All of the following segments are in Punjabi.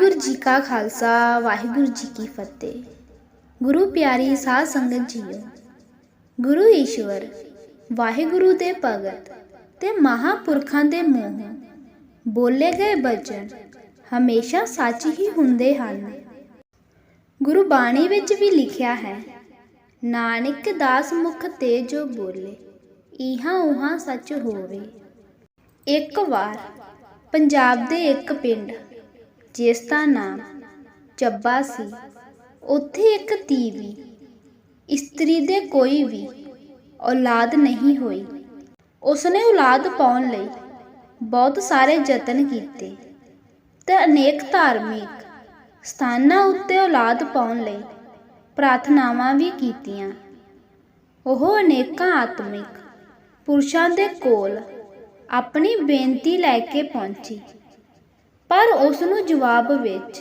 ਵਾਹਿਗੁਰੂ ਜੀ ਕਾ ਖਾਲਸਾ, ਵਾਹਿਗੁਰੂ ਜੀ ਕੀ ਫਤਿਹ। ਗੁਰੂ ਪਿਆਰੀ ਸਾਧ ਸੰਗਤ ਜੀਓ, ਗੁਰੂ ਈਸ਼ਵਰ, ਵਾਹਿਗੁਰੂ ਦੇ ਭਗਤ ਤੇ ਮਹਾਪੁਰਖਾਂ ਦੇ ਮੂੰਹੋਂ, ਬੋਲੇ ਗਏ ਬਚਨ ਹਮੇਸ਼ਾ ਸੱਚ ਹੀ ਹੁੰਦੇ ਹਨ। ਗੁਰੂ ਬਾਣੀ ਵਿੱਚ ਵੀ ਲਿਖਿਆ ਹੈ, ਨਾਨਕ ਦਾਸ ਮੁਖ ਤੇ ਜੋ ਬੋਲੇ, ਇਹਾਂ ਉਹਾਂ ਸੱਚ ਹੋਵੇ। ਇੱਕ ਵਾਰ, ਪੰਜਾਬ ਦੇ ਇੱਕ ਪਿੰਡ ਜਿਸ ਦਾ ਨਾਮ ਚੱਬਾ ਸੀ, ਉੱਥੇ ਇੱਕ ਧੀ ਵੀ, ਇਸਤਰੀ ਦੇ ਕੋਈ ਵੀ ਔਲਾਦ ਨਹੀਂ ਹੋਈ। ਉਸਨੇ ਔਲਾਦ ਪਾਉਣ ਲਈ ਬਹੁਤ ਸਾਰੇ ਯਤਨ ਕੀਤੇ ਤੇ ਅਨੇਕ ਧਾਰਮਿਕ ਸਥਾਨਾਂ ਉੱਤੇ ਔਲਾਦ ਪਾਉਣ ਲਈ ਪ੍ਰਾਰਥਨਾਵਾਂ ਵੀ ਕੀਤੀਆਂ। ਉਹ ਅਨੇਕਾਂ ਆਤਮਿਕ ਪੁਰਸ਼ਾਂ ਦੇ ਕੋਲ ਆਪਣੀ ਬੇਨਤੀ ਲੈ ਕੇ ਪਹੁੰਚੀ। ਪਰ ਉਸ ਨੂੰ ਜਵਾਬ ਵਿੱਚ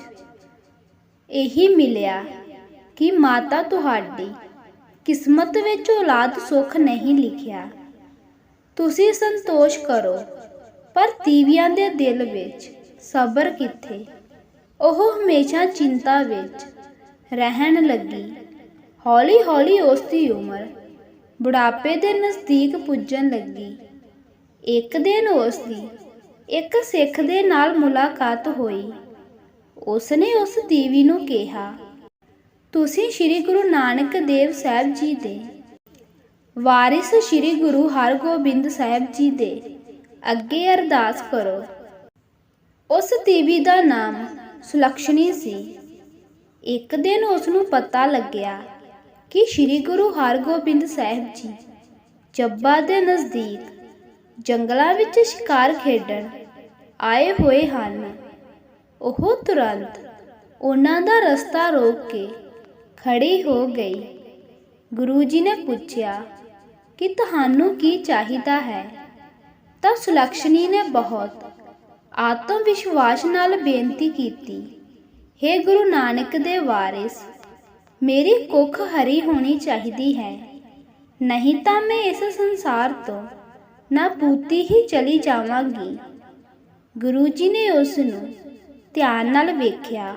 ਇਹੀ ਮਿਲਿਆ ਕਿ ਮਾਤਾ ਤੁਹਾਡੀ ਕਿਸਮਤ ਵਿੱਚ ਔਲਾਦ ਸੁੱਖ ਨਹੀਂ ਲਿਖਿਆ। ਤੁਸੀਂ ਸੰਤੋਸ਼ ਕਰੋ, ਪਰ ਤੀਵੀਆਂ ਦੇ ਦਿਲ ਵਿੱਚ ਸਬਰ ਕਿੱਥੇ? ਉਹ ਹਮੇਸ਼ਾ ਚਿੰਤਾ ਵਿੱਚ ਰਹਿਣ ਲੱਗੀ। ਹੌਲੀ-ਹੌਲੀ ਉਸ ਦੀ ਉਮਰ ਬੁਢਾਪੇ ਦੇ ਨਜ਼ਦੀਕ ਪੁੱਜਣ ਲੱਗੀ। ਇੱਕ ਦਿਨ ਉਸ ਦੀ ਇੱਕ ਸਿੱਖ ਦੇ ਨਾਲ ਮੁਲਾਕਾਤ ਹੋਈ। ਉਸ ਨੇ ਉਸ ਦੀਵੀ ਨੂੰ ਕਿਹਾ, ਤੁਸੀਂ ਸ੍ਰੀ ਗੁਰੂ ਨਾਨਕ ਦੇਵ ਸਾਹਿਬ ਜੀ ਦੇ ਵਾਰਿਸ ਸ੍ਰੀ ਗੁਰੂ ਹਰਗੋਬਿੰਦ ਸਾਹਿਬ ਜੀ ਦੇ ਅੱਗੇ ਅਰਦਾਸ ਕਰੋ। ਉਸ ਦੀਵੀ ਦਾ ਨਾਮ ਸੁਲਕਸ਼ਣੀ ਸੀ। ਇੱਕ ਦਿਨ ਉਸ ਨੂੰ ਪਤਾ ਲੱਗਿਆ ਕਿ ਸ੍ਰੀ ਗੁਰੂ ਹਰਗੋਬਿੰਦ ਸਾਹਿਬ ਜੀ ਚੱਬਾ ਦੇ ਨਜ਼ਦੀਕ ਜੰਗਲਾਂ ਵਿੱਚ ਸ਼ਿਕਾਰ ਖੇਡਣ ਆਏ ਹੋਏ ਹਨ। ਉਹ ਤੁਰੰਤ ਉਹਨਾਂ ਦਾ ਰਸਤਾ ਰੋਕ ਕੇ ਖੜੀ ਹੋ ਗਈ। ਗੁਰੂ ਜੀ ਨੇ ਪੁੱਛਿਆ ਕਿ ਤੁਹਾਨੂੰ ਕੀ ਚਾਹੀਦਾ ਹੈ? ਤਾਂ ਸੁਲਕਸ਼ਣੀ ਨੇ ਬਹੁਤ ਆਤਮ ਵਿਸ਼ਵਾਸ ਨਾਲ ਬੇਨਤੀ ਕੀਤੀ हे ਗੁਰੂ ਨਾਨਕ ਦੇ ਵਾਰਿਸ, ਮੇਰੀ ਕੁੱਖ ਹਰੀ ਹੋਣੀ ਚਾਹੀਦੀ ਹੈ। ਨਹੀਂ ਤਾਂ ਮੈਂ ਇਸ ਸੰਸਾਰ ਤੋਂ ਨਾ ਪੂਤੀ ਹੀ ਚਲੀ ਜਾਵਾਂਗੀ। ਗੁਰੂ ਜੀ ਨੇ ਉਸ ਨੂੰ ਧਿਆਨ ਨਾਲ ਵੇਖਿਆ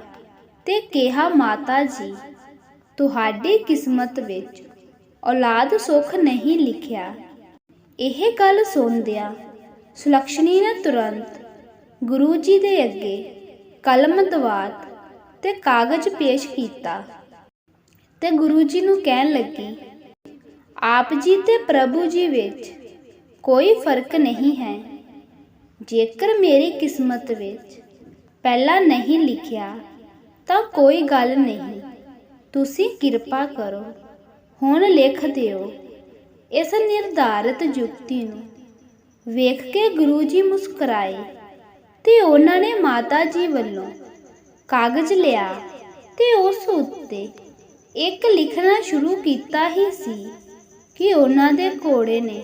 ਤੇ ਕਿਹਾ, ਮਾਤਾ ਜੀ, ਤੁਹਾਡੀ ਕਿਸਮਤ ਵਿੱਚ ਔਲਾਦ ਸੁੱਖ ਨਹੀਂ ਲਿਖਿਆ। ਇਹ ਗੱਲ ਸੁਣਦਿਆਂ ਸੁਲਕਸ਼ਣੀ ਨੇ ਤੁਰੰਤ ਗੁਰੂ ਜੀ ਦੇ ਅੱਗੇ ਕਲਮ ਦਵਾਤ ਤੇ ਕਾਗਜ਼ ਪੇਸ਼ ਕੀਤਾ ਤੇ ਗੁਰੂ ਜੀ ਨੂੰ ਕਹਿਣ ਲੱਗੀ, ਆਪ ਜੀ ਤੇ ਪ੍ਰਭੂ ਜੀ ਵਿੱਚ ਕੋਈ ਫ਼ਰਕ ਨਹੀਂ ਹੈ। ਜੇਕਰ ਮੇਰੀ ਕਿਸਮਤ ਵਿੱਚ ਪਹਿਲਾਂ ਨਹੀਂ ਲਿਖਿਆ, ਤਾਂ ਕੋਈ ਗੱਲ ਨਹੀਂ। ਤੁਸੀਂ ਕਿਰਪਾ ਕਰੋ, ਹੁਣ ਲਿਖ ਦਿਓ। ਇਸ ਨਿਰਧਾਰਤ ਜੁਗਤੀ ਨੂੰ ਵੇਖ ਕੇ ਗੁਰੂ ਜੀ ਮੁਸਕਰਾਏ ਤੇ ਉਹਨਾਂ ਨੇ ਮਾਤਾ ਜੀ ਵੱਲੋਂ ਕਾਗਜ਼ ਲਿਆ ਤੇ ਉਸ ਉੱਤੇ ਇੱਕ ਲਿਖਣਾ ਸ਼ੁਰੂ ਕੀਤਾ ਹੀ ਸੀ ਕਿ ਉਹਨਾਂ ਦੇ ਘੋੜੇ ਨੇ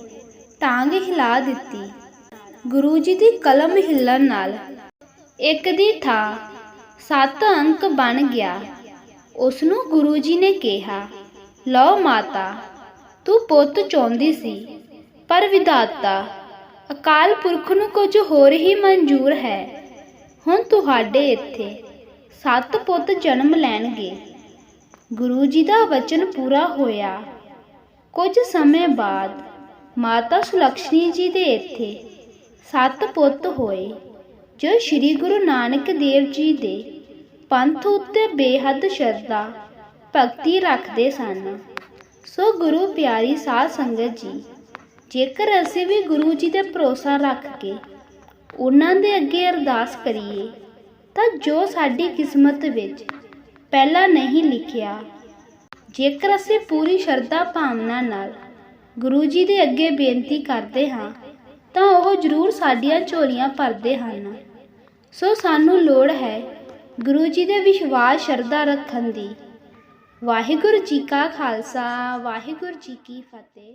ਟਾਂਗ ਹਿਲਾ ਦਿੱਤੀ। ਗੁਰੂ ਜੀ ਦੀ ਕਲਮ ਹਿੱਲਣ ਨਾਲ ਇੱਕ ਦੀ ਥਾਂ ਸੱਤ ਅੰਕ ਬਣ ਗਿਆ। ਉਸ ਨੂੰ ਗੁਰੂ ਜੀ ਨੇ ਕਿਹਾ, ਲਓ ਮਾਤਾ, ਤੂੰ ਪੁੱਤ ਚਾਹੁੰਦੀ ਸੀ, ਪਰ ਵਿਧਾਤਾ, ਅਕਾਲ ਪੁਰਖ ਨੂੰ ਕੁਝ ਹੋਰ ਹੀ ਮਨਜ਼ੂਰ ਹੈ। ਹੁਣ ਤੁਹਾਡੇ ਇੱਥੇ ਸੱਤ ਪੁੱਤ ਜਨਮ ਲੈਣਗੇ। ਗੁਰੂ ਜੀ ਦਾ ਵਚਨ ਪੂਰਾ ਹੋਇਆ। ਕੁਝ ਸਮੇਂ ਬਾਅਦ ਮਾਤਾ ਸੁਲਕਸ਼ਣੀ ਜੀ ਦੇ ਇੱਥੇ ਸੱਤ ਪੁੱਤ ਹੋਏ, ਜੋ ਸ੍ਰੀ ਗੁਰੂ ਨਾਨਕ ਦੇਵ ਜੀ ਦੇ ਪੰਥ ਉੱਤੇ ਬੇਹੱਦ ਸ਼ਰਧਾ, ਭਗਤੀ ਰੱਖਦੇ ਸਨ। ਸੋ ਗੁਰੂ ਪਿਆਰੀ ਸਾਧ ਸੰਗਤ ਜੀ, ਜੇਕਰ ਅਸੀਂ ਵੀ ਗੁਰੂ ਜੀ ਤੇ ਭਰੋਸਾ ਰੱਖ ਕੇ ਉਹਨਾਂ ਦੇ ਅੱਗੇ ਅਰਦਾਸ ਕਰੀਏ, ਤਾਂ ਜੋ ਸਾਡੀ ਕਿਸਮਤ ਵਿੱਚ ਪਹਿਲਾਂ ਨਹੀਂ ਲਿਖਿਆ। ਜੇਕਰ ਅਸੀਂ ਪੂਰੀ ਸ਼ਰਧਾ ਭਾਵਨਾ ਨਾਲ ਗੁਰੂ ਜੀ ਦੇ ਅੱਗੇ ਬੇਨਤੀ ਕਰਦੇ ਹਾਂ ਤਾਂ ਉਹ ਜ਼ਰੂਰ ਸਾਡੀਆਂ ਝੋਲੀਆਂ ਭਰਦੇ ਹਨ। ਸੋ ਸਾਨੂੰ ਲੋੜ ਹੈ ਗੁਰੂ ਜੀ ਦੇ ਵਿਸ਼ਵਾਸ ਸ਼ਰਧਾ ਰੱਖਣ ਦੀ। ਵਾਹਿਗੁਰੂ ਜੀ ਕਾ ਖਾਲਸਾ, ਵਾਹਿਗੁਰੂ ਜੀ ਕੀ ਫਤਿਹ।